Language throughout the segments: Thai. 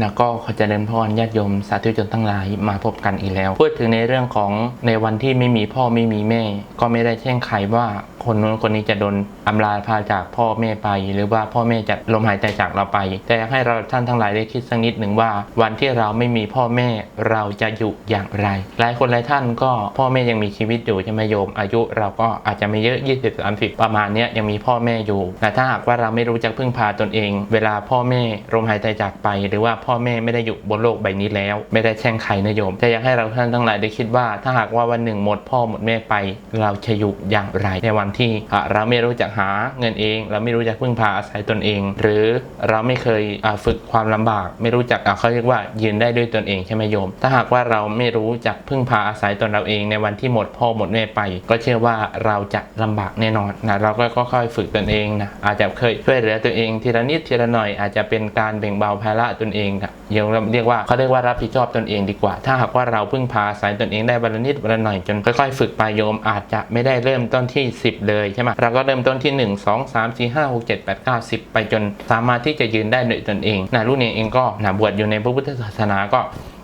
นะก็ขอเจริญพรญาติโยมสาธุชนทั้งหลายมาพบกันอีกแล้ว พูดถึงในเรื่องของในวันที่ไม่มีพ่อไม่มีแม่ ก็ไม่ได้แช่งใครว่าคนนู้นคนนี้จะโดนอำลาพาจากพ่อแม่ไป หรือว่าพ่อแม่จะลมหายใจจากเราไป แต่อยากให้เราท่านทั้งหลายได้คิดสักนิดหนึ่งว่า วันที่เราไม่มีพ่อแม่เราจะอยู่อย่างไร หลายคนหลายท่านก็พ่อแม่ยังมีชีวิตอยู่ใช่ไหมโยม อายุเราก็อาจจะไม่เยอะ 20 30 ประมาณนี้ยังมีพ่อแม่อยู่แต่ถ้าหากว่าเราไม่รู้จักพึ่งพาตนเอง เวลาพ่อแม่ลมหายใจจากไป หรือว่าพ่อแม่ไม่ได้อยู่บนโลกใบนี้แล้ว ไม่ได้แช่งใครนะโยม แต่อยากให้เราท่านทั้งหลายได้คิดว่า ถ้าหากว่าวันหนึ่งหมดพ่อหมดแม่ไป เราจะอยู่อย่างไร ในวันที่เราไม่รู้จักหาเงินเอง เราไม่รู้จักพึ่งพาอาศัยตนเอง หรือเราไม่เคยฝึกความลำบาก ไม่รู้จักเขาเรียกว่ายืนได้ด้วยตนเองใช่ไหมโยม ถ้าหากว่าเราไม่รู้จักพึ่งพาอาศัยตนเราเองในวันที่หมดพ่อหมดแม่ไป ก็เชื่อว่าเราจะลำบากแน่นอนนะเราก็ค่อยๆฝึกตนเองนะอาจจะเคยช่วยเหลือตัวเองทีละนิดทีละหน่อยอาจจะเป็นการแบ่งเบาภาระตนเองนะยังเรียกว่าเขาเรียกว่ารับผิดชอบตนเองดีกว่า ถ้าหากว่าเราพึ่งพาสายตนเองได้วันละนิดวันละหน่อยจนค่อยๆ ฝึกไปโยมอาจจะไม่ได้เริ่มต้นที่ 10 เลยใช่ไหมเราก็เริ่มต้นที่ 1 2 3 4 5 6 7 8 9 10 ไปจนสามารถที่จะยืนได้ด้วยตนเองนะรุ่นนี้เองก็นะบวชอยู่ในพระพุทธศาสนาก็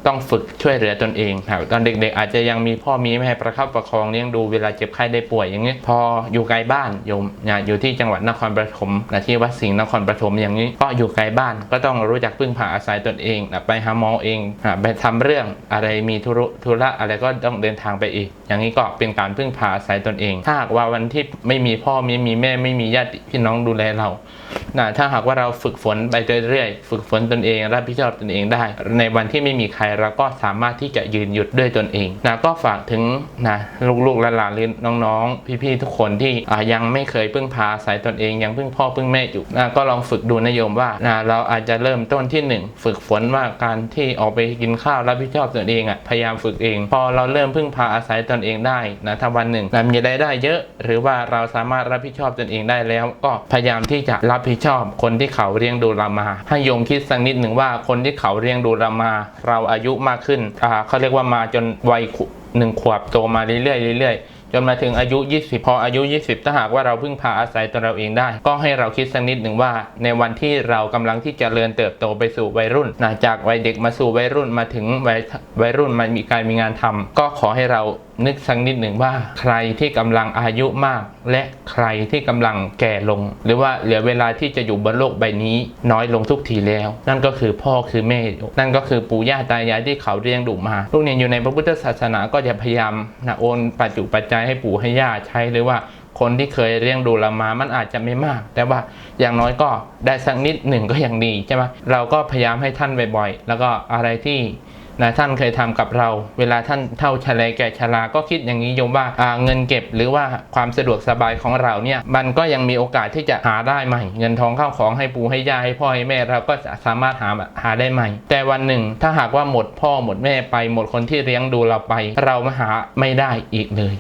ต้องฝึกช่วยเหลือตนเองครับตอนเด็กๆ อาจจะยังมีพ่อมีแม่ประคับประคองเลี้ยงดูเวลาเจ็บไข้ได้ป่วยอย่างนี้ พออยู่ไกลบ้านโยมนะอยู่ที่จังหวัดนครปฐมนะที่วัดสิงห์นครปฐมอย่างนี้ก็อยู่ไกลบ้านก็ต้องรู้จักพึ่งพาอาศัยตนเองนะไปหาหมอเองนะไปทำเรื่องอะไรมีธุระธุระอะไรก็ต้องเดินทางไปอีก อย่างนี้ก็เป็นการพึ่งพาอาศัยตนเอง ถ้าหากว่าวันที่ไม่มีพ่อไม่มีแม่ไม่มีญาติพี่น้องดูแลเรานะถ้าหากว่าเราฝึกฝนไปเรื่อยๆ ฝึกฝนตนเองรับผิดชอบตนเองได้ ในวันที่ไม่มีใครเราก็สามารถที่จะยืนหยุดด้วยตนเองนะก็ฝากถึงนะลูกๆหลานๆหรือน้องๆ พี่ๆทุกคนที่ยังไม่เคยพึ่งพาอาศัยตนเองยังพึ่งพ่อพึ่งแม่อยู่นะก็ลองฝึกดูนโยมว่านะเราอาจจะเริ่มต้นที่หนึ่งฝึกฝนว่าการที่ออกไปกินข้าวรับผิดชอบตนเองอะพยายามฝึกเอง พอเราเริ่มพึ่งพาอาศัยตนเองได้นะถ้าวันหนึ่งนะมีรายได้เยอะ หรือว่าเราสามารถรับผิดชอบตนเองได้แล้ว ก็พยายามที่จะรับผิดชอบ คนที่เขาเลี้ยงดูเรามา ให้โยมคิดสักนิดหนึ่งว่าคนที่เขาเลี้ยงดูเรามา เราอายุมากขึ้นเขาเรียกว่ามาจนวัยหนึ่งขวบโตมาเรื่อยๆเรื่อยๆ จนมาถึงอายุ 20 พออายุ 20 ถ้าหากว่าเราพึ่งพาอาศัยตัวเราเองได้ ก็ให้เราคิดสักนิดหนึ่งว่า ในวันที่เรากำลังที่จะเจริญเติบโตไปสู่วัยรุ่นนะจากวัยเด็กมาสู่วัยรุ่นมาถึงวัยวัยรุ่นมามีการมีงานทำก็ขอให้เรานึกสักนิดหนึ่งว่า ใครที่กำลังอายุมาก และใครที่กำลังแก่ลง หรือว่าเหลือเวลาที่จะอยู่บนโลกใบนี้น้อยลงทุกทีแล้ว นั่นก็คือพ่อคือแม่ นั่นก็คือปู่ย่าตายายที่เขาเลี้ยงดูมาลูกเนี่ยอยู่ในพระพุทธศาสนาก็จะพยายามนะโอนปัจจุปัจจัยให้ปู่ให้ย่าใช้หรือว่าคนที่เคยเลี้ยงดูเรามามันอาจจะไม่มาก แต่ว่าอย่างน้อยก็ได้สักนิดหนึ่งก็ยังดีใช่ไหมเราก็พยายามให้ท่านบ่อยๆ แล้วก็อะไรที่นะท่านเคยทำกับเรา เวลาท่านเท่าชะลแก่ชราก็คิดอย่างนี้โยมว่าเงินเก็บหรือว่าความสะดวกสบายของเราเนี่ยมันก็ยังมีโอกาสที่จะหาได้ใหม่ เงินทองเข้าของให้ปู่ให้ย่าให้พ่อให้แม่เราก็จะสามารถหาหาได้ใหม่ แต่วันหนึ่งถ้าหากว่าหมดพ่อหมดแม่ไปหมดคนที่เลี้ยงดูเราไป เรามาหาไม่ได้อีกเลย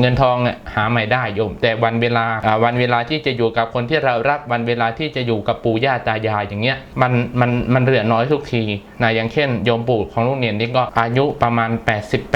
เงินทองเนี่ยหาไม่ได้โยม แต่วันเวลาอ่าวันเวลาที่จะอยู่กับคนที่เรารักวันเวลาที่จะอยู่กับปู่ย่าตายายอย่างเงี้ยมันมันมันเหลือน้อยทุกทีนะอย่างเช่น โยมปู่ของลูกเนียนนี่ก็อายุประมาณ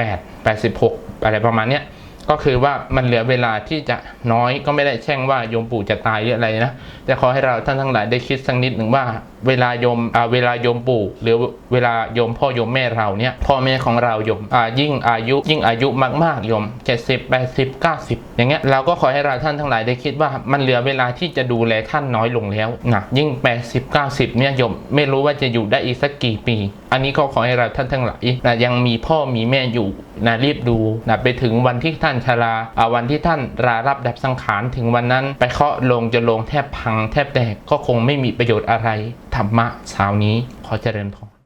88 86 อะไรประมาณเนี้ย ก็คือว่ามันเหลือเวลาที่จะน้อยก็ไม่ได้แช่งว่าโยมปู่จะตายหรืออะไรนะแต่ขอให้เราท่านทั้งหลายได้คิดสักนิดหนึ่งว่า เวลาโยมอ่าเวลาโยมปู่ หรือเวลาโยมพ่อโยมแม่เราเนี่ยพ่อแม่ของเราโยมอ่ายิ่งอายุ ยิ่งอายุมากๆโยม70 80 90อย่างเงี้ยเราก็ขอให้เราท่านทั้งหลายได้คิดว่ามันเหลือเวลาที่จะดูแลท่านน้อยลงแล้วนะยิ่ง80 90เนี่ยโยมไม่รู้ว่าจะอยู่ได้อีกสักกี่ปี อันนี้ก็ขอให้เราท่านทั้งหลายนะยังมีพ่อมีแม่อยู่นะรีบดูนะไปถึงวันที่ท่านชราอาวันที่ท่านรารับดับสังขารถึงวันนั้น ไปเคาะลงจะลงแทบพังแทบแตกก็คงไม่มีประโยชน์อะไรธรรมะสาวนี้ขอเจริญพร